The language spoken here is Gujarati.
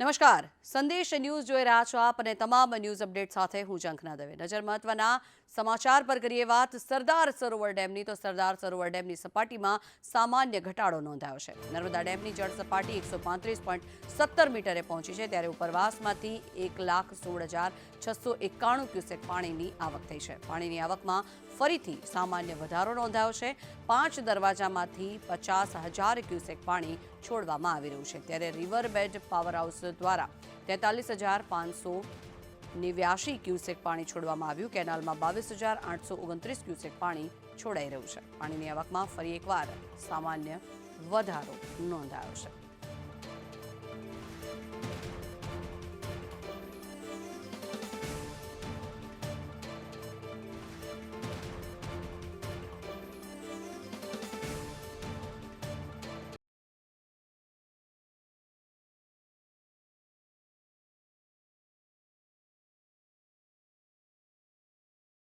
નમસ્કાર. સંદેશ ન્યૂઝ જોઈ રહ્યા છો આપ અને તમામ ન્યૂઝ અપડેટ સાથે હું ઝંખના દવે. નજર મહત્વના સમાચાર પર કરીએ વાત. સરદાર સરોવર ડેમની, તો સરદાર સરોવર ડેમની સપાટીમાં સામાન્ય ઘટાડો નોંધાયો છે. નર્મદા ડેમની જળ સપાટી એકસો પાંત્રીસ પોઈન્ટ સત્તર મીટરે પહોંચી છે, ત્યારે ઉપરવાસમાંથી એક લાખ સોળ હજાર છસો એકાણું ક્યુસેક પાણીની આવક થઈ છે. પાણીની આવકમાં ફરીથી સામાન્ય વધારો નોંધાયો છે. પાંચ દરવાજામાંથી પચાસ હજાર ક્યુસેક પાણી છોડવામાં આવી રહ્યું છે. ત્યારે રિવરબેડ પાવર હાઉસ દ્વારા તેતાલીસ હજાર પાંચસો નેવ્યાશી ક્યુસેક પાણી છોડવામાં આવ્યું. કેનાલમાં બાવીસ હજાર આઠસો ઓગણત્રીસ ક્યુસેક પાણી છોડાઈ રહ્યું છે. પાણીની આવકમાં ફરી એકવાર સામાન્ય વધારો નોંધાયો છે.